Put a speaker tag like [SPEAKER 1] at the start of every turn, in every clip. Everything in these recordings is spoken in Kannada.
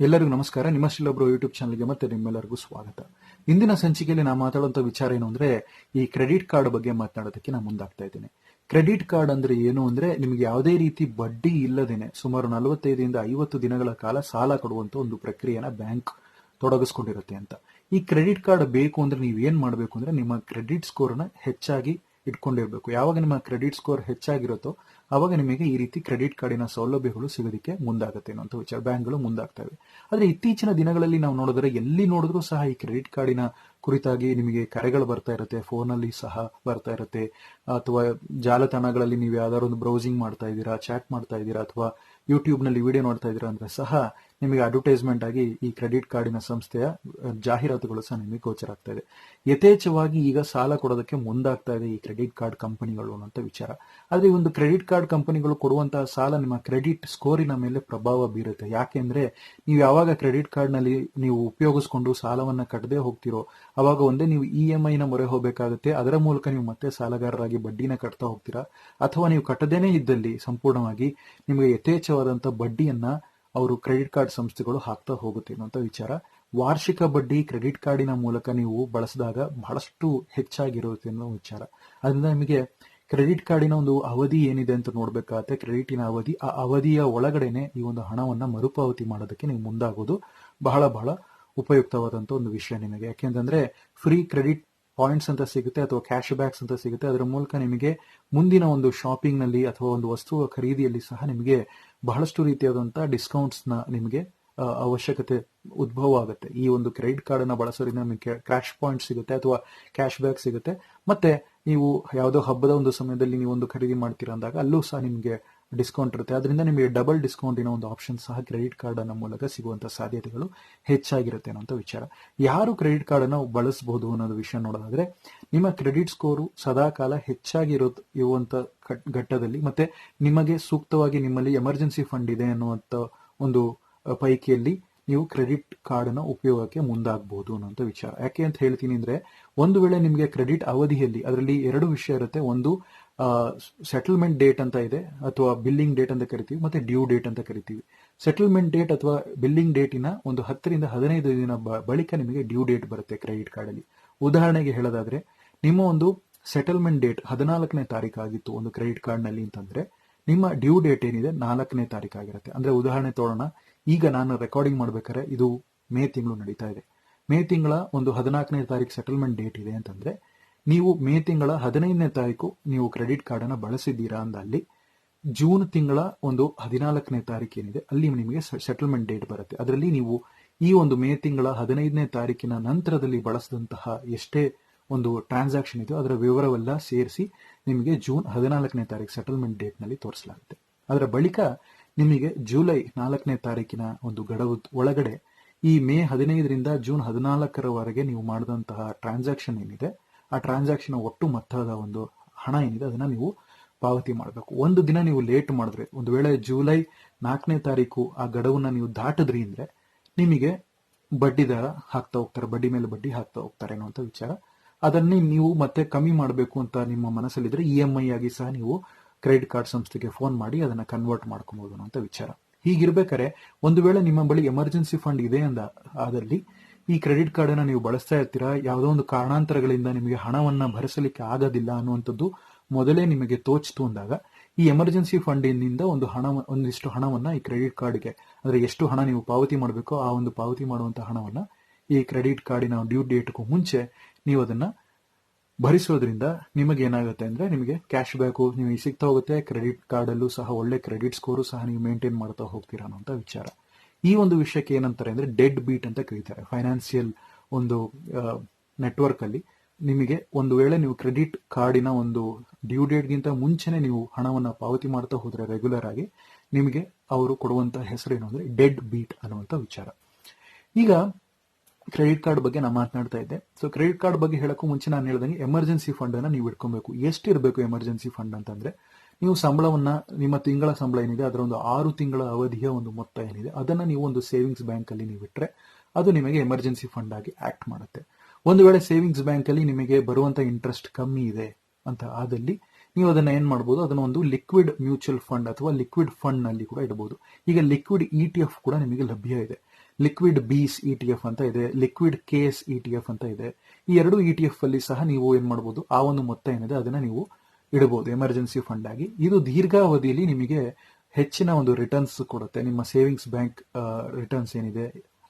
[SPEAKER 1] ಎಲ್ಲರಿಗೂ ನಮಸ್ಕಾರ. ನಿಮ್ಮ ಶಿಲ್ಲೊಬ್ರು ಯೂಟ್ಯೂಬ್ ಚಾನಲ್ಗೆ ಮತ್ತೆ ನಿಮ್ಮೆಲ್ಲರಿಗೂ ಸ್ವಾಗತ. ಇಂದಿನ ಸಂಚಿಕೆಯಲ್ಲಿ ನಾನು ಮಾತಾಡುವಂಥ ವಿಚಾರ ಏನು ಅಂದ್ರೆ, ಈ ಕ್ರೆಡಿಟ್ ಕಾರ್ಡ್ ಬಗ್ಗೆ ಮಾತನಾಡೋದಕ್ಕೆ ನಾನು ಮುಂದಾಗ್ತಾ ಇದ್ದೇನೆ. ಕ್ರೆಡಿಟ್ ಕಾರ್ಡ್ ಅಂದ್ರೆ ಏನು ಅಂದ್ರೆ, ನಿಮಗೆ ಯಾವುದೇ ರೀತಿ ಬಡ್ಡಿ ಇಲ್ಲದೇನೆ ಸುಮಾರು ನಲವತ್ತೈದರಿಂದ ಐವತ್ತು ದಿನಗಳ ಕಾಲ ಸಾಲ ಕೊಡುವಂತ ಒಂದು ಪ್ರಕ್ರಿಯೆನ ಬ್ಯಾಂಕ್ ತೊಡಗಿಸ್ಕೊಂಡಿರುತ್ತೆ ಅಂತ. ಈ ಕ್ರೆಡಿಟ್ ಕಾರ್ಡ್ ಬೇಕು ಅಂದ್ರೆ ನೀವು ಏನು ಮಾಡಬೇಕು ಅಂದ್ರೆ, ನಿಮ್ಮ ಕ್ರೆಡಿಟ್ ಸ್ಕೋರ್ನ ಹೆಚ್ಚಾಗಿ ಇಟ್ಕೊಂಡಿರ್ಬೇಕು. ಯಾವಾಗ ನಿಮ್ಮ ಕ್ರೆಡಿಟ್ ಸ್ಕೋರ್ ಹೆಚ್ಚಾಗಿರುತ್ತೋ ಅವಾಗ ನಿಮಗೆ ಈ ರೀತಿ ಕ್ರೆಡಿಟ್ ಕಾರ್ಡಿನ ಸೌಲಭ್ಯಗಳು ಸಿಗೋದಕ್ಕೆ ಮುಂದಾಗುತ್ತೆ ಅಂತ ವಿಚಾರ. ಬ್ಯಾಂಕ್ಗಳು ಮುಂದಾಗ್ತವೆ. ಆದ್ರೆ ಇತ್ತೀಚಿನ ದಿನಗಳಲ್ಲಿ ನಾವು ನೋಡಿದ್ರೆ ಎಲ್ಲಿ ನೋಡಿದ್ರೂ ಸಹ ಈ ಕ್ರೆಡಿಟ್ ಕಾರ್ಡಿನ ಕುರಿತಾಗಿ ನಿಮಗೆ ಕರೆಗಳು ಬರ್ತಾ ಇರುತ್ತೆ ಫೋನಲ್ಲಿ ಸಹ ಬರ್ತಾ ಇರುತ್ತೆ. ಅಥವಾ ಜಾಲತಾಣಗಳಲ್ಲಿ ನೀವು ಯಾವ್ದಾದ್ರು ಒಂದು ಬ್ರೌಸಿಂಗ್ ಮಾಡ್ತಾ ಇದ್ದೀರಾ ಚಾಟ್ ಮಾಡ್ತಾ ಇದ್ದೀರಾ, ಅಥವಾ ಯೂಟ್ಯೂಬ್ನಲ್ಲಿ ವಿಡಿಯೋ ನೋಡ್ತಾ ಇದ್ದೀರಾ ಅಂದ್ರೆ ಸಹ ನಿಮಗೆ ಅಡ್ವರ್ಟೈಸ್ಮೆಂಟ್ ಆಗಿ ಈ ಕ್ರೆಡಿಟ್ ಕಾರ್ಡಿನ ಸಂಸ್ಥೆಯ ಜಾಹೀರಾತುಗಳು ಸಹ ನಿಮಗೆ ಗೋಚರ ಆಗ್ತಾ ಇದೆ. ಯಥೇಚ್ಛವಾಗಿ ಈಗ ಸಾಲ ಕೊಡೋದಕ್ಕೆ ಮುಂದಾಗ್ತಾ ಇದೆ ಈ ಕ್ರೆಡಿಟ್ ಕಾರ್ಡ್ ಕಂಪನಿಗಳು ಅನ್ನೋಂಥ ವಿಚಾರ. ಆದ್ರೆ ಈ ಒಂದು ಕ್ರೆಡಿಟ್ ಕಾರ್ಡ್ ಕಂಪನಿಗಳು ಕೊಡುವಂತಹ ಸಾಲ ನಿಮ್ಮ ಕ್ರೆಡಿಟ್ ಸ್ಕೋರಿನ ಮೇಲೆ ಪ್ರಭಾವ ಬೀರುತ್ತೆ. ಯಾಕೆಂದ್ರೆ ನೀವು ಯಾವಾಗ ಕ್ರೆಡಿಟ್ ಕಾರ್ಡ್ನಲ್ಲಿ ನೀವು ಉಪಯೋಗಿಸ್ಕೊಂಡು ಸಾಲವನ್ನ ಕಟ್ಟದೆ ಹೋಗ್ತಿರೋ, ಅವಾಗ ಒಂದೇ ನೀವು ಇ ಎಂ ಐನ ಮೊರೆ ಹೋಗಬೇಕಾಗುತ್ತೆ. ಅದರ ಮೂಲಕ ನೀವು ಮತ್ತೆ ಸಾಲಗಾರರಾಗಿ ಬಡ್ಡಿನ ಕಟ್ತಾ ಹೋಗ್ತೀರಾ? ಅಥವಾ ನೀವು ಕಟ್ಟದೇನೆ ಇದ್ದಲ್ಲಿ ಸಂಪೂರ್ಣವಾಗಿ ನಿಮಗೆ ಯಥೇಚ್ಛವಾದಂತಹ ಬಡ್ಡಿಯನ್ನ ಅವರು ಕ್ರೆಡಿಟ್ ಕಾರ್ಡ್ ಸಂಸ್ಥೆಗಳು ಹಾಕ್ತಾ ಹೋಗುತ್ತೆ ಅನ್ನುವಂಥ ವಿಚಾರ. ವಾರ್ಷಿಕ ಬಡ್ಡಿ ಕ್ರೆಡಿಟ್ ಕಾರ್ಡಿನ ಮೂಲಕ ನೀವು ಬಳಸಿದಾಗ ಬಹಳಷ್ಟು ಹೆಚ್ಚಾಗಿರುತ್ತೆ ಅನ್ನೋ ವಿಚಾರ. ಅದರಿಂದ ನಿಮಗೆ ಕ್ರೆಡಿಟ್ ಕಾರ್ಡಿನ ಒಂದು ಅವಧಿ ಏನಿದೆ ಅಂತ ನೋಡ್ಬೇಕಾಗತ್ತೆ ಕ್ರೆಡಿಟಿನ ಅವಧಿ, ಆ ಅವಧಿಯ ಒಳಗಡೆನೆ ಈ ಒಂದು ಹಣವನ್ನ ಮರುಪಾವತಿ ಮಾಡೋದಕ್ಕೆ ನೀವು ಮುಂದಾಗೋದು ಬಹಳ ಬಹಳ ಉಪಯುಕ್ತವಾದಂತ ಒಂದು ವಿಷಯ ನಿಮಗೆ. ಯಾಕೆಂತಂದ್ರೆ ಫ್ರೀ ಕ್ರೆಡಿಟ್ ಪಾಯಿಂಟ್ಸ್ ಅಂತ ಸಿಗುತ್ತೆ ಅಥವಾ ಕ್ಯಾಶ್ ಬ್ಯಾಕ್ಸ್ ಅಂತ ಸಿಗುತ್ತೆ, ಅದರ ಮೂಲಕ ನಿಮಗೆ ಮುಂದಿನ ಒಂದು ಶಾಪಿಂಗ್ನಲ್ಲಿ ಅಥವಾ ಒಂದು ವಸ್ತುವ ಖರೀದಿಯಲ್ಲಿ ಸಹ ನಿಮಗೆ ಬಹಳಷ್ಟು ರೀತಿಯಾದಂತಹ ಡಿಸ್ಕೌಂಟ್ಸ್ನ ನಿಮಗೆ ಅವಶ್ಯಕತೆ ಉದ್ಭವ ಆಗುತ್ತೆ. ಈ ಒಂದು ಕ್ರೆಡಿಟ್ ಕಾರ್ಡ್ ಅನ್ನ ಬಳಸೋದ್ರಿಂದ ನಿಮಗೆ ಕ್ಯಾಶ್ ಪಾಯಿಂಟ್ ಸಿಗುತ್ತೆ ಅಥವಾ ಕ್ಯಾಶ್ ಬ್ಯಾಕ್ ಸಿಗುತ್ತೆ. ಮತ್ತೆ ನೀವು ಯಾವುದೋ ಹಬ್ಬದ ಒಂದು ಸಮಯದಲ್ಲಿ ನೀವು ಒಂದು ಖರೀದಿ ಮಾಡ್ತೀರಾ ಅಂದಾಗ, ಅಲ್ಲೂ ಸಹ ನಿಮಗೆ ಡಿಸ್ಕೌಂಟ್ ಇರುತ್ತೆ. ಅದರಿಂದ ನಿಮಗೆ ಡಬಲ್ ಡಿಸ್ಕೌಂಟಿನ ಒಂದು ಆಪ್ಷನ್ ಸಹ ಕ್ರೆಡಿಟ್ ಕಾರ್ಡ್ ಅನ್ನ ಮೂಲಕ ಸಿಗುವಂಥ ಸಾಧ್ಯತೆಗಳು ಹೆಚ್ಚಾಗಿರುತ್ತೆ ಅನ್ನೋ ವಿಚಾರ. ಯಾರು ಕ್ರೆಡಿಟ್ ಕಾರ್ಡ್ ಅನ್ನು ಬಳಸಬಹುದು ಅನ್ನೋದು ವಿಷಯ ನೋಡೋದಾದ್ರೆ, ನಿಮ್ಮ ಕ್ರೆಡಿಟ್ ಸ್ಕೋರು ಸದಾಕಾಲ ಹೆಚ್ಚಾಗಿರೋ ಇರುವಂತ ಘಟ್- ಘಟ್ಟದಲ್ಲಿ ಮತ್ತೆ ನಿಮಗೆ ಸೂಕ್ತವಾಗಿ ನಿಮ್ಮಲ್ಲಿ ಎಮರ್ಜೆನ್ಸಿ ಫಂಡ್ ಇದೆ ಅನ್ನುವಂತ ಒಂದು ಪೈಕಿಯಲ್ಲಿ ನೀವು ಕ್ರೆಡಿಟ್ ಕಾರ್ಡ್ನ ಉಪಯೋಗಕ್ಕೆ ಮುಂದಾಗಬಹುದು ಅನ್ನೋಂಥ ವಿಚಾರ. ಯಾಕೆ ಅಂತ ಹೇಳ್ತೀನಿ ಅಂದ್ರೆ, ಒಂದು ವೇಳೆ ನಿಮಗೆ ಕ್ರೆಡಿಟ್ ಅವಧಿಯಲ್ಲಿ, ಅದರಲ್ಲಿ ಎರಡು ವಿಷಯ ಇರುತ್ತೆ. ಒಂದು ಸೆಟಲ್ಮೆಂಟ್ ಡೇಟ್ ಅಂತ ಇದೆ, ಅಥವಾ ಬಿಲ್ಲಿಂಗ್ ಡೇಟ್ ಅಂತ ಕರಿತೀವಿ, ಮತ್ತೆ ಡ್ಯೂ ಡೇಟ್ ಅಂತ ಕರಿತೀವಿ. ಸೆಟಲ್ಮೆಂಟ್ ಡೇಟ್ ಅಥವಾ ಬಿಲ್ಲಿಂಗ್ ಡೇಟಿನ ಒಂದು ಹತ್ತರಿಂದ ಹದಿನೈದು ದಿನ ಬಳಿಕ ನಿಮಗೆ ಡ್ಯೂ ಡೇಟ್ ಬರುತ್ತೆ ಕ್ರೆಡಿಟ್ ಕಾರ್ಡ್ ಅಲ್ಲಿ. ಉದಾಹರಣೆಗೆ ಹೇಳೋದಾದ್ರೆ, ನಿಮ್ಮ ಒಂದು ಸೆಟಲ್ಮೆಂಟ್ ಡೇಟ್ ಹದಿನಾಲ್ಕನೇ ತಾರೀಕು ಆಗಿತ್ತು ಒಂದು ಕ್ರೆಡಿಟ್ ಕಾರ್ಡ್ನಲ್ಲಿ ಅಂತಂದ್ರೆ, ನಿಮ್ಮ ಡ್ಯೂ ಡೇಟ್ ಏನಿದೆ ನಾಲ್ಕನೇ ತಾರೀಕು ಆಗಿರುತ್ತೆ. ಅಂದ್ರೆ ಉದಾಹರಣೆ ತೋರೋಣ ಈಗ ನಾನು ರೆಕಾರ್ಡಿಂಗ್ ಮಾಡ್ಬೇಕಾದ್ರೆ ಇದು ಮೇ ತಿಂಗಳು ನಡೀತಾ ಇದೆ. ಮೇ ತಿಂಗಳ ಒಂದು ಹದಿನಾಲ್ಕನೇ ತಾರೀಕು ಸೆಟಲ್ಮೆಂಟ್ ಡೇಟ್ ಇದೆ ಅಂತಂದ್ರೆ ನೀವು ಮೇ ತಿಂಗಳ ಹದಿನೈದನೇ ತಾರೀಕು ನೀವು ಕ್ರೆಡಿಟ್ ಕಾರ್ಡನ್ನು ಬಳಸಿದ್ದೀರಾ ಅಂದಲ್ಲಿ ಜೂನ್ ತಿಂಗಳ ಒಂದು ಹದಿನಾಲ್ಕನೇ ತಾರೀಕು ಏನಿದೆ, ಅಲ್ಲಿ ನಿಮಗೆ ಸೆಟಲ್ಮೆಂಟ್ ಡೇಟ್ ಬರುತ್ತೆ. ಅದರಲ್ಲಿ ನೀವು ಈ ಒಂದು ಮೇ ತಿಂಗಳ ಹದಿನೈದನೇ ತಾರೀಕಿನ ನಂತರದಲ್ಲಿ ಬಳಸಿದಂತಹ ಎಷ್ಟೇ ಒಂದು ಟ್ರಾನ್ಸಾಕ್ಷನ್ ಇದೆಯೋ, ಅದರ ವಿವರವೆಲ್ಲ ಸೇರಿಸಿ ನಿಮಗೆ ಜೂನ್ ಹದಿನಾಲ್ಕನೇ ತಾರೀಕು ಸೆಟಲ್ಮೆಂಟ್ ಡೇಟ್ನಲ್ಲಿ ತೋರಿಸಲಾಗುತ್ತೆ. ಅದರ ಬಳಿಕ ನಿಮಗೆ ಜುಲೈ ನಾಲ್ಕನೇ ತಾರೀಕಿನ ಒಂದು ಗಡವು ಒಳಗಡೆ ಈ ಮೇ ಹದಿನೈದರಿಂದ ಜೂನ್ ಹದಿನಾಲ್ಕರವರೆಗೆ ನೀವು ಮಾಡಿದಂತಹ ಟ್ರಾನ್ಸಾಕ್ಷನ್ ಏನಿದೆ ಆ ಟ್ರಾನ್ಸಾಕ್ಷನ್ ಒಟ್ಟು ಮೊತ್ತದ ಒಂದು ಹಣ ಏನಿದೆ, ಅದನ್ನ ನೀವು ಪಾವತಿ ಮಾಡಬೇಕು. ಒಂದು ದಿನ ನೀವು ಲೇಟ್ ಮಾಡಿದ್ರೆ, ಒಂದು ವೇಳೆ ಜುಲೈ ನಾಲ್ಕನೇ ತಾರೀಕು ಆ ಗಡುವನ್ನ ನೀವು ದಾಟಿದ್ರಿ ಅಂದ್ರೆ, ನಿಮಗೆ ಬಡ್ಡಿ ದರ ಹಾಕ್ತಾ ಹೋಗ್ತಾರೆ, ಬಡ್ಡಿ ಮೇಲೆ ಬಡ್ಡಿ ಹಾಕ್ತಾ ಹೋಗ್ತಾರೆ ಅನ್ನುವಂಥ ವಿಚಾರ. ಅದನ್ನೇ ನೀವು ಮತ್ತೆ ಕಮ್ಮಿ ಮಾಡಬೇಕು ಅಂತ ನಿಮ್ಮ ಮನಸ್ಸಲ್ಲಿದ್ರೆ ಇ ಎಂ ಐ ಆಗಿ ಸಹ ನೀವು ಕ್ರೆಡಿಟ್ ಕಾರ್ಡ್ ಸಂಸ್ಥೆಗೆ ಫೋನ್ ಮಾಡಿ ಅದನ್ನ ಕನ್ವರ್ಟ್ ಮಾಡ್ಕೊಬಹುದು ಅನ್ನೋ ವಿಚಾರ. ಹೀಗಿರ್ಬೇಕಾರೆ ಒಂದು ವೇಳೆ ನಿಮ್ಮ ಬಳಿ ಎಮರ್ಜೆನ್ಸಿ ಫಂಡ್ ಇದೆ ಅಂದ, ಆದಲ್ಲಿ ಈ ಕ್ರೆಡಿಟ್ ಕಾರ್ಡ್ ಅನ್ನ ನೀವು ಬಳಸ್ತಾ ಇರ್ತೀರಾ? ಯಾವುದೋ ಒಂದು ಕಾರಣಾಂತರಗಳಿಂದ ನಿಮಗೆ ಹಣವನ್ನ ಭರಿಸಲಿಕ್ಕೆ ಆಗೋದಿಲ್ಲ ಅನ್ನುವಂಥದ್ದು ಮೊದಲೇ ನಿಮಗೆ ತೋಚಿತು ಅಂದಾಗ, ಈ ಎಮರ್ಜೆನ್ಸಿ ಫಂಡಿನಿಂದ ಒಂದು ಹಣ ಒಂದಿಷ್ಟು ಹಣವನ್ನ ಈ ಕ್ರೆಡಿಟ್ ಕಾರ್ಡ್ಗೆ ಅಂದ್ರೆ ಎಷ್ಟು ಹಣ ನೀವು ಪಾವತಿ ಮಾಡಬೇಕೋ ಆ ಒಂದು ಪಾವತಿ ಮಾಡುವಂತ ಹಣವನ್ನ ಈ ಕ್ರೆಡಿಟ್ ಕಾರ್ಡಿನ ಡ್ಯೂ ಡೇಟ್ಗೂ ಮುಂಚೆ ನೀವು ಅದನ್ನ ಭರಿಸೋದ್ರಿಂದ ನಿಮಗೆ ಏನಾಗುತ್ತೆ ಅಂದ್ರೆ ನಿಮಗೆ ಕ್ಯಾಶ್ ಬ್ಯಾಕು ನಿಮಗೆ ಸಿಗ್ತಾ ಹೋಗುತ್ತೆ. ಕ್ರೆಡಿಟ್ ಕಾರ್ಡಲ್ಲೂ ಸಹ ಒಳ್ಳೆ ಕ್ರೆಡಿಟ್ ಸ್ಕೋರು ಸಹ ನೀವು ಮೇಂಟೈನ್ ಮಾಡ್ತಾ ಹೋಗ್ತೀರಾ ಅನ್ನೋಂಥ ವಿಚಾರ. ಈ ಒಂದು ವಿಷಯಕ್ಕೆ ಏನಂತಾರೆ ಅಂದ್ರೆ ಡೆಡ್ ಬೀಟ್ ಅಂತ ಕರೀತಾರೆ. ಫೈನಾನ್ಸಿಯಲ್ ಒಂದು ನೆಟ್ವರ್ಕ್ ಅಲ್ಲಿ ನಿಮಗೆ ಒಂದು ವೇಳೆ ನೀವು ಕ್ರೆಡಿಟ್ ಕಾರ್ಡಿನ ಒಂದು ಡ್ಯೂ ಡೇಟ್ಗಿಂತ ಮುಂಚೆನೆ ನೀವು ಹಣವನ್ನ ಪಾವತಿ ಮಾಡ್ತಾ ಹೋದ್ರೆ ರೆಗ್ಯುಲರ್ ಆಗಿ ನಿಮಗೆ ಅವರು ಕೊಡುವಂತ ಹೆಸರು ಏನು ಅಂದ್ರೆ ಡೆಡ್ ಬೀಟ್ ಅನ್ನುವಂಥ ವಿಚಾರ. ಈಗ ಕ್ರೆಡಿಟ್ ಕಾರ್ಡ್ ಬಗ್ಗೆ ನಾನು ಮಾತನಾಡ್ತಾ ಇದ್ದೆ. ಸೊ ಕ್ರೆಡಿಟ್ ಕಾರ್ಡ್ ಬಗ್ಗೆ ಹೇಳಕ್ಕೂ ಮುಂಚೆ ನಾನು ಹೇಳ್ದಂಗೆ ಎಮರ್ಜೆನ್ಸಿ ಫಂಡ್ ಅನ್ನ ನೀವು ಇಟ್ಕೊಬೇಕು. ಎಷ್ಟಿರಬೇಕು ಎಮರ್ಜೆನ್ಸಿ ಫಂಡ್ ಅಂತಂದ್ರೆ ನೀವು ಸಂಬಳವನ್ನ, ನಿಮ್ಮ ತಿಂಗಳ ಸಂಬಳ ಏನಿದೆ, ಅದರ ಒಂದು ಆರು ತಿಂಗಳ ಅವಧಿಯ ಒಂದು ಮೊತ್ತ ಏನಿದೆ, ಅದನ್ನ ನೀವು ಒಂದು ಸೇವಿಂಗ್ಸ್ ಬ್ಯಾಂಕ್ ಅಲ್ಲಿ ನೀವು ಇಟ್ಟರೆ ಅದು ನಿಮಗೆ ಎಮರ್ಜೆನ್ಸಿ ಫಂಡ್ ಆಗಿ ಆಕ್ಟ್ ಮಾಡುತ್ತೆ. ಒಂದು ವೇಳೆ ಸೇವಿಂಗ್ಸ್ ಬ್ಯಾಂಕ್ ಅಲ್ಲಿ ನಿಮಗೆ ಬರುವಂತ ಇಂಟ್ರೆಸ್ಟ್ ಕಮ್ಮಿ ಇದೆ ಅಂತ ಆದಲ್ಲಿ ನೀವು ಅದನ್ನ ಏನ್ ಮಾಡಬಹುದು ಅದನ್ನ ಒಂದು ಲಿಕ್ವಿಡ್ ಮ್ಯೂಚುವಲ್ ಫಂಡ್ ಅಥವಾ ಲಿಕ್ವಿಡ್ ಫಂಡ್ನಲ್ಲಿ ಕೂಡ ಇಡಬಹುದು ಈಗ ಲಿಕ್ವಿಡ್ ಇ ಟಿ ಎಫ್ ಕೂಡ ನಿಮಗೆ ಲಭ್ಯ ಇದೆ. Liquid BeES E T F ಅಂತ ಇದೆ liquid case E T F ಅಂತ ಇದೆ. ಈ ಎರಡು ಇ ಟಿ ಎಫ್ ಅಲ್ಲಿ ಸಹ ನೀವು ಏನ್ ಮಾಡಬಹುದು ಆ ಒಂದು ಮೊತ್ತ ಏನಿದೆ, ಅದನ್ನ ನೀವು ಇಡಬಹುದು ಎಮರ್ಜೆನ್ಸಿ ಫಂಡ್ ಆಗಿ. ಇದು ದೀರ್ಘಾವಧಿಯಲ್ಲಿ ನಿಮಗೆ ಹೆಚ್ಚಿನ ಒಂದು ರಿಟರ್ನ್ಸ್ ಕೊಡುತ್ತೆ. ನಿಮ್ಮ ಸೇವಿಂಗ್ಸ್ ಬ್ಯಾಂಕ್ ರಿಟರ್ನ್ಸ್ ಏನಿದೆ,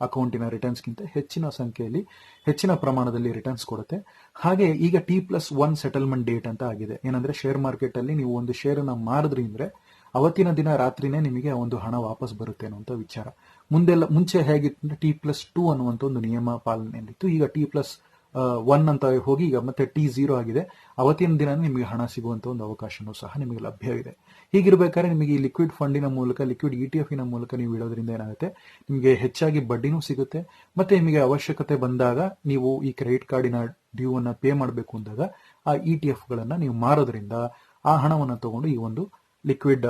[SPEAKER 1] ಅಕೌಂಟಿನ ರಿಟರ್ನ್ಸ್ಗಿಂತ ಹೆಚ್ಚಿನ ಸಂಖ್ಯೆಯಲ್ಲಿ ಹೆಚ್ಚಿನ ಪ್ರಮಾಣದಲ್ಲಿ ರಿಟರ್ನ್ಸ್ ಕೊಡುತ್ತೆ. ಹಾಗೆ ಈಗ T plus one settlement date ಅಂತ ಆಗಿದೆ. ಏನಂದ್ರೆ ಶೇರ್ ಮಾರ್ಕೆಟ್ ಅಲ್ಲಿ ನೀವು ಒಂದು ಶೇರ್ ಅನ್ನ ಮಾರಿದ್ರಿ ಅಂದ್ರೆ ಅವತ್ತಿನ ದಿನ ರಾತ್ರಿನೇ ನಿಮಗೆ ಒಂದು ಹಣ ವಾಪಸ್ ಬರುತ್ತೆ ಅನ್ನುವಂಥ ವಿಚಾರ. ಮುಂದೆಲ್ಲ, ಮುಂಚೆ ಹೇಗಿತ್ತು ಟಿ ಪ್ಲಸ್ ಟೂ ಅನ್ನುವಂಥ ಒಂದು ನಿಯಮ ಪಾಲನೆಯಲ್ಲಿತ್ತು. ಈಗ ಟಿ ಪ್ಲಸ್ ಒನ್ ಅಂತ ಹೋಗಿ ಈಗ ಮತ್ತೆ ಟಿ ಝೀರೋ ಆಗಿದೆ. ಅವತ್ತಿನ ದಿನ ನಿಮಗೆ ಹಣ ಸಿಗುವಂತ ಒಂದು ಅವಕಾಶನೂ ಸಹ ನಿಮಗೆ ಲಭ್ಯವಿದೆ. ಹೀಗಿರಬೇಕಾದ್ರೆ ನಿಮಗೆ ಈ ಲಿಕ್ವಿಡ್ ಫಂಡಿನ ಮೂಲಕ ಲಿಕ್ವಿಡ್ ಇ ಟಿ ಮೂಲಕ ನೀವು ಇಡೋದ್ರಿಂದ ಏನಾಗುತ್ತೆ? ನಿಮಗೆ ಹೆಚ್ಚಾಗಿ ಬಡ್ಡಿನೂ ಸಿಗುತ್ತೆ. ಮತ್ತೆ ನಿಮಗೆ ಅವಶ್ಯಕತೆ ಬಂದಾಗ ನೀವು ಈ ಕ್ರೆಡಿಟ್ ಕಾರ್ಡಿನ ಡ್ಯೂ ಅನ್ನ ಪೇ ಮಾಡಬೇಕು ಅಂದಾಗ ಆ ಇ ಟಿ ಎಫ್ ಗಳನ್ನ ನೀವು ಮಾರೋದ್ರಿಂದ ಆ ಹಣವನ್ನು ತಗೊಂಡು ಈ ಒಂದು ಲಿಕ್ವಿಡ್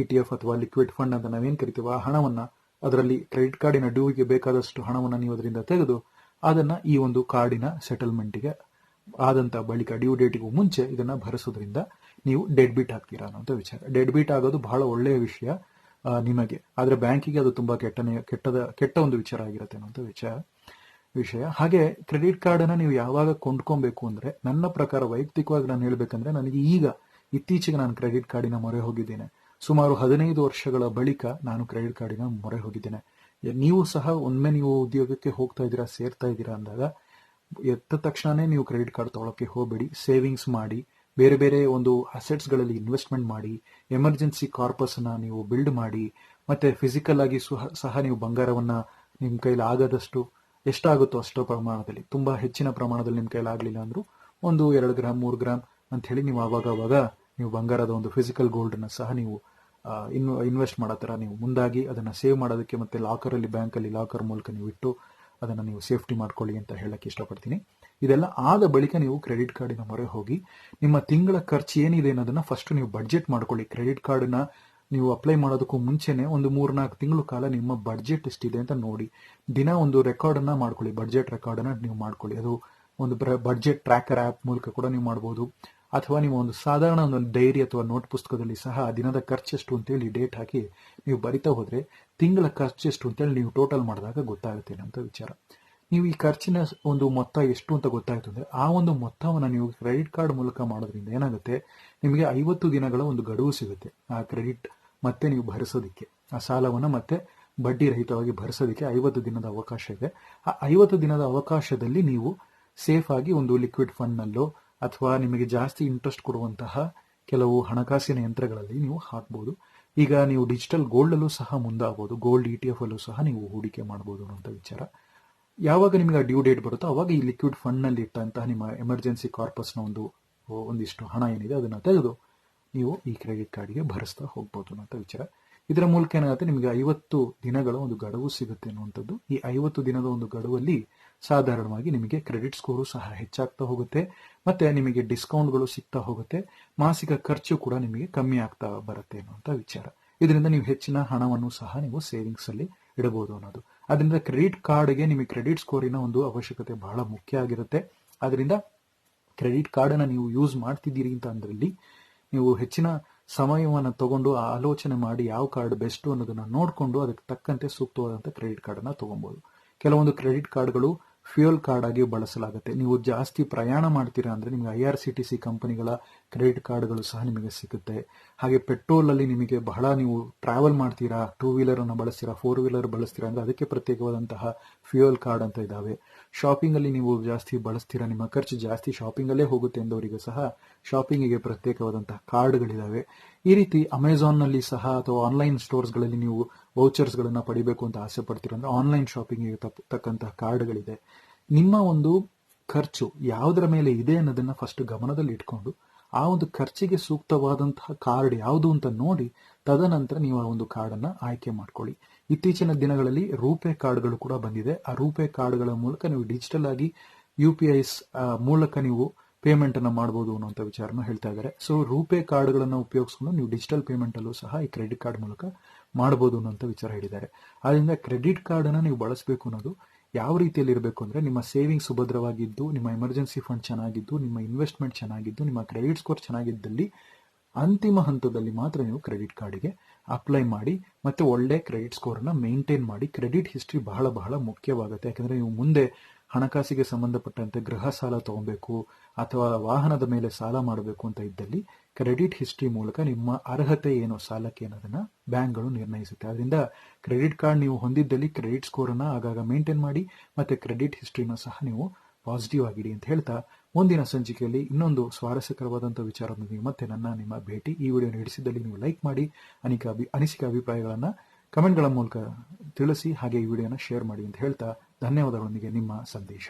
[SPEAKER 1] ಇ ಟಿ ಎಫ್ ಅಥವಾ ಲಿಕ್ವಿಡ್ ಫಂಡ್ ಅಂತ ನಾವೇನ್ ಕರಿತೀವಿ ಆ ಹಣವನ್ನ, ಅದರಲ್ಲಿ ಕ್ರೆಡಿಟ್ ಕಾರ್ಡಿನ ಡ್ಯೂಗೆ ಬೇಕಾದಷ್ಟು ಹಣವನ್ನ ನೀವು ಅದರಿಂದ ತೆಗೆದು ಅದನ್ನ ಈ ಒಂದು ಕಾರ್ಡಿನ ಸೆಟಲ್ಮೆಂಟ್ಗೆ ಆದಂತ ಬಳಿಕ ಡ್ಯೂ ಡೇಟ್ಗೂ ಮುಂಚೆ ಇದನ್ನ ಭರಿಸೋದ್ರಿಂದ ನೀವು ಡೆಡ್ ಬೀಟ್ ಹಾಕ್ತೀರಾ ಅನ್ನೋಂಥ ವಿಚಾರ. ಡೆಡ್ ಬೀಟ್ ಆಗೋದು ಬಹಳ ಒಳ್ಳೆಯ ವಿಷಯ ನಿಮಗೆ. ಆದರೆ ಬ್ಯಾಂಕಿಗೆ ಅದು ತುಂಬಾ ಕೆಟ್ಟನೇ, ಕೆಟ್ಟದ, ಕೆಟ್ಟ ಒಂದು ವಿಚಾರ ಆಗಿರುತ್ತೆ ಅನ್ನೋಂಥ ವಿಚಾರ, ವಿಷಯ. ಹಾಗೆ ಕ್ರೆಡಿಟ್ ಕಾರ್ಡನ್ನು ನೀವು ಯಾವಾಗ ಕೊಂಡ್ಕೊಬೇಕು ಅಂದ್ರೆ, ನನ್ನ ಪ್ರಕಾರ ವೈಯಕ್ತಿಕವಾಗಿ ನಾನು ಹೇಳ್ಬೇಕಂದ್ರೆ ನನಗೆ ಈಗ ಇತ್ತೀಚೆಗೆ ನಾನು ಕ್ರೆಡಿಟ್ ಕಾರ್ಡಿನ ಮೊರೆ ಹೋಗಿದ್ದೇನೆ. ಸುಮಾರು ಹದಿನೈದು ವರ್ಷಗಳ ಬಳಿಕ ನಾನು ಕ್ರೆಡಿಟ್ ಕಾರ್ಡಿನ ಮೊರೆ ಹೋಗಿದ್ದೇನೆ. ನೀವು ಸಹ ಒಮ್ಮೆ ನೀವು ಉದ್ಯೋಗಕ್ಕೆ ಹೋಗ್ತಾ ಇದ್ದೀರಾ, ಸೇರ್ತಾ ಇದ್ದೀರಾ ಅಂದಾಗ ಎತ್ತ ತಕ್ಷಣನೇ ನೀವು ಕ್ರೆಡಿಟ್ ಕಾರ್ಡ್ ತೊಗೊಳಕ್ಕೆ ಹೋಗಬೇಡಿ, ಸೇವಿಂಗ್ಸ್ ಮಾಡಿ, ಬೇರೆ ಬೇರೆ ಒಂದು ಅಸೆಟ್ಸ್ಗಳಲ್ಲಿ ಇನ್ವೆಸ್ಟ್ಮೆಂಟ್ ಮಾಡಿ ಎಮರ್ಜೆನ್ಸಿ ಕಾರ್ಪಸ್ ಅನ್ನ ನೀವು ಬಿಲ್ಡ್ ಮಾಡಿ, ಮತ್ತೆ ಫಿಸಿಕಲ್ ಆಗಿ ಸುಹ- ನೀವು ಬಂಗಾರವನ್ನು ನಿಮ್ಮ ಕೈಲಿ ಆಗದಷ್ಟು ಎಷ್ಟಾಗುತ್ತೋ ಅಷ್ಟೋ ಪ್ರಮಾಣದಲ್ಲಿ, ತುಂಬಾ ಹೆಚ್ಚಿನ ಪ್ರಮಾಣದಲ್ಲಿ ನಿಮ್ಮ ಕೈಲಿ ಆಗಲಿಲ್ಲ ಅಂದರೂ ಒಂದು ಎರಡು ಗ್ರಾಮ್ ಮೂರು ಗ್ರಾಮ್ ಅಂತ ಹೇಳಿ ನೀವು ಅವಾಗ ನೀವು ಬಂಗಾರದ ಒಂದು ಫಿಸಿಕಲ್ ಗೋಲ್ಡ್ ಅನ್ನ ಸಹ ನೀವು ಇನ್ ಇನ್ವೆಸ್ಟ್ ಮಾಡೋ ಥರ ನೀವು ಮುಂದಾಗಿ ಅದನ್ನು ಸೇವ್ ಮಾಡೋದಕ್ಕೆ ಮತ್ತೆ ಲಾಕರಲ್ಲಿ ಬ್ಯಾಂಕಲ್ಲಿ ಬ್ಯಾಂಕ್ ಲಾಕರ್ ಮೂಲಕ ನೀವು ಇಟ್ಟು ಅದನ್ನು ನೀವು ಸೇಫ್ಟಿ ಮಾಡ್ಕೊಳ್ಳಿ ಅಂತ ಹೇಳಕ್ಕೆ ಇಷ್ಟಪಡ್ತೀನಿ. ಇದೆಲ್ಲ ಆದ ಬಳಿಕ ನೀವು ಕ್ರೆಡಿಟ್ ಕಾರ್ಡಿನ ಮೊರೆ ಹೋಗಿ ನಿಮ್ಮ ತಿಂಗಳ ಖರ್ಚು ಏನಿದೆ ಅನ್ನೋದನ್ನ ಫಸ್ಟ್ ನೀವು ಬಡ್ಜೆಟ್ ಮಾಡ್ಕೊಳ್ಳಿ. ಕ್ರೆಡಿಟ್ ಕಾರ್ಡನ್ನ ನೀವು ಅಪ್ಲೈ ಮಾಡೋದಕ್ಕೂ ಮುಂಚೆನೆ ಒಂದು ಮೂರ್ನಾಲ್ಕು ತಿಂಗಳು ಕಾಲ ನಿಮ್ಮ ಬಡ್ಜೆಟ್ ಎಷ್ಟಿದೆ ಅಂತ ನೋಡಿ. ದಿನ ಒಂದು ರೆಕಾರ್ಡನ್ನು ಮಾಡ್ಕೊಳ್ಳಿ. ಬಡ್ಜೆಟ್ ರೆಕಾರ್ಡನ್ನು ನೀವು ಮಾಡ್ಕೊಳ್ಳಿ. ಅದು ಒಂದು ಬಡ್ಜೆಟ್ ಟ್ರ್ಯಾಕರ್ ಆ್ಯಪ್ ಮೂಲಕ ಕೂಡ ನೀವು ಮಾಡಬಹುದು ಅಥವಾ ನೀವು ಒಂದು ಸಾಧಾರಣ ಒಂದು ಡೈರಿ ಅಥವಾ ನೋಟ್ ಪುಸ್ತಕದಲ್ಲಿ ಸಹ ದಿನದ ಖರ್ಚೆಷ್ಟು ಅಂತೇಳಿ ಡೇಟ್ ಹಾಕಿ ನೀವು ಬರಿತಾ ಹೋದರೆ ತಿಂಗಳ ಖರ್ಚೆಷ್ಟು ಅಂತೇಳಿ ನೀವು ಟೋಟಲ್ ಮಾಡಿದಾಗ ಗೊತ್ತಾಗುತ್ತೆ ಅಂತ ವಿಚಾರ. ನೀವು ಈ ಖರ್ಚಿನ ಒಂದು ಮೊತ್ತ ಎಷ್ಟು ಅಂತ ಗೊತ್ತಾಯ್ತು ಅಂದ್ರೆ ಆ ಒಂದು ಮೊತ್ತವನ್ನು ನೀವು ಕ್ರೆಡಿಟ್ ಕಾರ್ಡ್ ಮೂಲಕ ಮಾಡೋದ್ರಿಂದ ಏನಾಗುತ್ತೆ? ನಿಮಗೆ ಐವತ್ತು ದಿನಗಳ ಒಂದು ಗಡುವು ಸಿಗುತ್ತೆ ಆ ಕ್ರೆಡಿಟ್ ಮತ್ತೆ ನೀವು ಭರಿಸೋದಿಕ್ಕೆ. ಆ ಸಾಲವನ್ನು ಮತ್ತೆ ಬಡ್ಡಿ ರಹಿತವಾಗಿ ಭರಿಸೋದಿಕ್ಕೆ ಐವತ್ತು ದಿನದ ಅವಕಾಶ ಇದೆ. ಆ ಐವತ್ತು ದಿನದ ಅವಕಾಶದಲ್ಲಿ ನೀವು ಸೇಫ್ ಆಗಿ ಒಂದು ಲಿಕ್ವಿಡ್ ಫಂಡ್ ನಲ್ಲೋ ಅಥವಾ ನಿಮಗೆ ಜಾಸ್ತಿ ಇಂಟ್ರೆಸ್ಟ್ ಕೊಡುವಂತಹ ಕೆಲವು ಹಣಕಾಸಿನ ಯಂತ್ರಗಳಲ್ಲಿ ನೀವು ಹಾಕ್ಬೋದು. ಈಗ ನೀವು ಡಿಜಿಟಲ್ ಗೋಲ್ಡಲ್ಲೂ ಸಹ ಮುಂದಾಗಬಹುದು ಗೋಲ್ಡ್ ಇ ಟಿ ಎಫ್ ಅಲ್ಲೂ ಸಹ ನೀವು ಹೂಡಿಕೆ ಮಾಡಬಹುದು ಅನ್ನೋಂಥ ವಿಚಾರ. ಯಾವಾಗ ನಿಮಗೆ ಡ್ಯೂ ಡೇಟ್ ಬರುತ್ತೋ ಅವಾಗ ಈ ಲಿಕ್ವಿಡ್ ಫಂಡ್ನಲ್ಲಿ ಇಟ್ಟಂತಹ ನಿಮ್ಮ ಎಮರ್ಜೆನ್ಸಿ ಕಾರ್ಪಸ್ನ ಒಂದು, ಒಂದಿಷ್ಟು ಹಣ ಏನಿದೆ ಅದನ್ನ ತೆಗೆದು ನೀವು ಈ ಕ್ರೆಡಿಟ್ ಕಾರ್ಡ್ಗೆ ಭರಿಸ್ತಾ ಹೋಗ್ಬೋದು ಅನ್ನೋಂಥ ವಿಚಾರ. ಇದರ ಮೂಲಕ ಏನಾಗುತ್ತೆ? ನಿಮಗೆ ಐವತ್ತು ದಿನಗಳ ಒಂದು ಗಡುವು ಸಿಗುತ್ತೆ ಅನ್ನುವಂಥದ್ದು. ಈ ಐವತ್ತು ದಿನದ ಒಂದು ಗಡುವಲ್ಲಿ ಸಾಧಾರಣವಾಗಿ ನಿಮಗೆ ಕ್ರೆಡಿಟ್ ಸ್ಕೋರು ಸಹ ಹೆಚ್ಚಾಗ್ತಾ ಹೋಗುತ್ತೆ. ಮತ್ತೆ ನಿಮಗೆ ಡಿಸ್ಕೌಂಟ್ಗಳು ಸಿಗ್ತಾ ಹೋಗುತ್ತೆ. ಮಾಸಿಕ ಖರ್ಚು ಕೂಡ ನಿಮಗೆ ಕಮ್ಮಿ ಆಗ್ತಾ ಬರುತ್ತೆ ಅನ್ನುವಂಥ ವಿಚಾರ. ಇದರಿಂದ ನೀವು ಹೆಚ್ಚಿನ ಹಣವನ್ನು ಸಹ ನೀವು ಸೇವಿಂಗ್ಸ್ ಅಲ್ಲಿ ಇಡಬಹುದು ಅನ್ನೋದು. ಅದರಿಂದ ಕ್ರೆಡಿಟ್ ಕಾರ್ಡ್ಗೆ ನಿಮಗೆ ಕ್ರೆಡಿಟ್ ಸ್ಕೋರಿನ ಒಂದು ಅವಶ್ಯಕತೆ ಬಹಳ ಮುಖ್ಯ ಆಗಿರುತ್ತೆ. ಅದರಿಂದ ಕ್ರೆಡಿಟ್ ಕಾರ್ಡ್ ಅನ್ನ ನೀವು ಯೂಸ್ ಮಾಡ್ತಿದ್ದೀರಿ ಅಂತ ಅಂದ್ರಲ್ಲಿ ನೀವು ಹೆಚ್ಚಿನ ಸಮಯವನ್ನು ತಗೊಂಡು ಆಲೋಚನೆ ಮಾಡಿ ಯಾವ ಕಾರ್ಡ್ ಬೆಸ್ಟ್ ಅನ್ನೋದನ್ನ ನೋಡಿಕೊಂಡು ಅದಕ್ಕೆ ತಕ್ಕಂತೆ ಸೂಕ್ತವಾದಂಥ ಕ್ರೆಡಿಟ್ ಕಾರ್ಡ್ ಅನ್ನ ತಗೊಬಹುದು ಕೆಲವೊಂದು ಕ್ರೆಡಿಟ್ ಕಾರ್ಡ್ಗಳು ಫ್ಯೂಯಲ್ ಕಾರ್ಡ್ ಆಗಿ ಬಳಸಲಾಗುತ್ತೆ. ನೀವು ಜಾಸ್ತಿ ಪ್ರಯಾಣ ಮಾಡ್ತೀರಾ ಅಂದ್ರೆ ನಿಮಗೆ I R C T C ಕಂಪನಿಗಳ ಕ್ರೆಡಿಟ್ ಕಾರ್ಡ್ಗಳು ಸಹ ನಿಮಗೆ ಸಿಗುತ್ತೆ. ಹಾಗೆ ಪೆಟ್ರೋಲಲ್ಲಿ ನಿಮಗೆ ಬಹಳ ನೀವು ಟ್ರಾವೆಲ್ ಮಾಡ್ತೀರಾ ಟೂ ವೀಲರನ್ನು ಬಳಸ್ತೀರಾ ಫೋರ್ ವೀಲರ್ ಬಳಸ್ತೀರಾ ಅಂದರೆ ಅದಕ್ಕೆ ಪ್ರತ್ಯೇಕವಾದಂತಹ ಫ್ಯೂಯಲ್ ಕಾರ್ಡ್ ಅಂತ ಇದಾವೆ. ಶಾಪಿಂಗ್ ಅಲ್ಲಿ ನೀವು ಜಾಸ್ತಿ ಬಳಸ್ತೀರಾ, ನಿಮ್ಮ ಖರ್ಚು ಜಾಸ್ತಿ ಶಾಪಿಂಗ್ ಅಲ್ಲೇ ಹೋಗುತ್ತೆ ಎಂದವರಿಗೂ ಸಹ ಶಾಪಿಂಗಿಗೆ ಪ್ರತ್ಯೇಕವಾದಂತಹ ಕಾರ್ಡ್ಗಳಿದಾವೆ. ಈ ರೀತಿ ಅಮೆಝಾನ್ನಲ್ಲಿ ಸಹ ಅಥವಾ ಆನ್ಲೈನ್ ಸ್ಟೋರ್ಸ್ಗಳಲ್ಲಿ ನೀವು ವೌಚರ್ಸ್ಗಳನ್ನು ಪಡಿಬೇಕು ಅಂತ ಆಸೆ ಪಡ್ತೀರಾ ಅಂದ್ರೆ ಆನ್ಲೈನ್ ಶಾಪಿಂಗ್ ತಕ್ಕಂತಹ ಕಾರ್ಡ್ಗಳಿದೆ. ನಿಮ್ಮ ಒಂದು ಖರ್ಚು ಯಾವುದರ ಮೇಲೆ ಇದೆ ಅನ್ನೋದನ್ನ ಫಸ್ಟ್ ಗಮನದಲ್ಲಿ ಇಟ್ಕೊಂಡು ಆ ಒಂದು ಖರ್ಚಿಗೆ ಸೂಕ್ತವಾದಂತಹ ಕಾರ್ಡ್ ಯಾವುದು ಅಂತ ನೋಡಿ ತದನಂತರ ನೀವು ಆ ಒಂದು ಕಾರ್ಡನ್ನು ಆಯ್ಕೆ ಮಾಡ್ಕೊಳ್ಳಿ. ಇತ್ತೀಚಿನ ದಿನಗಳಲ್ಲಿ ರೂಪೆ ಕಾರ್ಡ್ಗಳು ಕೂಡ ಬಂದಿದೆ. ಆ ರೂಪೆ ಕಾರ್ಡ್ಗಳ ಮೂಲಕ ನೀವು ಡಿಜಿಟಲ್ ಆಗಿ ಯು ಪಿ ಐಸ್ ಮೂಲಕ ನೀವು ಪೇಮೆಂಟ್ ಅನ್ನು ಮಾಡಬಹುದು ಅನ್ನುವಂಥ ವಿಚಾರನ ಹೇಳ್ತಾ ಇದ್ದಾರೆ. ಸೊ, ರೂಪೇ ಕಾರ್ಡ್ಗಳನ್ನು ಉಪಯೋಗಿಸ್ಕೊಂಡು ನೀವು ಡಿಜಿಟಲ್ ಪೇಮೆಂಟ್ ಅಲ್ಲೂ ಸಹ ಈ ಕ್ರೆಡಿಟ್ ಕಾರ್ಡ್ ಮೂಲಕ ಮಾಡಬಹುದು ಅನ್ನುವಂಥ ವಿಚಾರ ಹೇಳಿದ್ದಾರೆ. ಆದ್ರಿಂದ ಕ್ರೆಡಿಟ್ ಕಾರ್ಡನ್ನು ನೀವು ಬಳಸಬೇಕು ಅನ್ನೋದು ಯಾವ ರೀತಿಯಲ್ಲಿ ಇರಬೇಕು ಅಂದರೆ ನಿಮ್ಮ ಸೇವಿಂಗ್ ಸುಭದ್ರವಾಗಿದ್ದು ನಿಮ್ಮ ಎಮರ್ಜೆನ್ಸಿ ಫಂಡ್ ಚೆನ್ನಾಗಿದ್ದು, ನಿಮ್ಮ ಇನ್ವೆಸ್ಟ್ಮೆಂಟ್ ಚೆನ್ನಾಗಿದ್ದು, ನಿಮ್ಮ ಕ್ರೆಡಿಟ್ ಸ್ಕೋರ್ ಚೆನ್ನಾಗಿದ್ದಲ್ಲಿ ಅಂತಿಮ ಹಂತದಲ್ಲಿ ಮಾತ್ರ ನೀವು ಕ್ರೆಡಿಟ್ ಕಾರ್ಡಿಗೆ ಅಪ್ಲೈ ಮಾಡಿ ಮತ್ತು ಒಳ್ಳೆ ಕ್ರೆಡಿಟ್ ಸ್ಕೋರ್ನ ಮೇಂಟೈನ್ ಮಾಡಿ ಕ್ರೆಡಿಟ್ ಹಿಸ್ಟ್ರಿ ಬಹಳ ಬಹಳ ಮುಖ್ಯವಾಗುತ್ತೆ. ಯಾಕಂದ್ರೆ ನೀವು ಮುಂದೆ ಹಣಕಾಸಿಗೆ ಸಂಬಂಧಪಟ್ಟಂತೆ ಗೃಹ ಸಾಲ ತಗೊಬೇಕು ಅಥವಾ ವಾಹನದ ಮೇಲೆ ಸಾಲ ಮಾಡಬೇಕು ಅಂತ ಇದ್ದಲ್ಲಿ ಕ್ರೆಡಿಟ್ ಹಿಸ್ಟ್ರಿ ಮೂಲಕ ನಿಮ್ಮ ಅರ್ಹತೆ ಏನು, ಸಾಲಕ್ಕೆ ಅನ್ನೋದನ್ನ ಬ್ಯಾಂಕ್ಗಳು ನಿರ್ಣಯಿಸುತ್ತೆ. ಅದರಿಂದ ಕ್ರೆಡಿಟ್ ಕಾರ್ಡ್ ನೀವು ಹೊಂದಿದ್ದಲ್ಲಿ ಕ್ರೆಡಿಟ್ ಸ್ಕೋರ್ ಅನ್ನ ಆಗಾಗ ಮೇಂಟೈನ್ ಮಾಡಿ, ಮತ್ತೆ ಕ್ರೆಡಿಟ್ ಹಿಸ್ಟ್ರಿನ ಸಹ ನೀವು ಪಾಸಿಟಿವ್ ಆಗಿಡಿ ಅಂತ ಹೇಳ್ತಾ ಮುಂದಿನ ಸಂಚಿಕೆಯಲ್ಲಿ ಇನ್ನೊಂದು ಸ್ವಾರಸ್ಯಕರವಾದಂಥ ವಿಚಾರದೊಂದಿಗೆ ಮತ್ತೆ ನನ್ನ, ನಿಮ್ಮ ಭೇಟಿ ಈ ವಿಡಿಯೋ ಹಿಡಿಸಿದಲ್ಲಿ ನೀವು ಲೈಕ್ ಮಾಡಿ, ಅನೇಕ ಅಭಿ, ಅನಿಸಿಕೆ ಅಭಿಪ್ರಾಯಗಳನ್ನು ಕಮೆಂಟ್ಗಳ ಮೂಲಕ ತಿಳಿಸಿ, ಹಾಗೆ ಈ ವಿಡಿಯೋನ ಶೇರ್ ಮಾಡಿ ಅಂತ ಹೇಳ್ತಾ ಧನ್ಯವಾದಗಳೊಂದಿಗೆ ನಿಮ್ಮ ಸಂದೇಶ.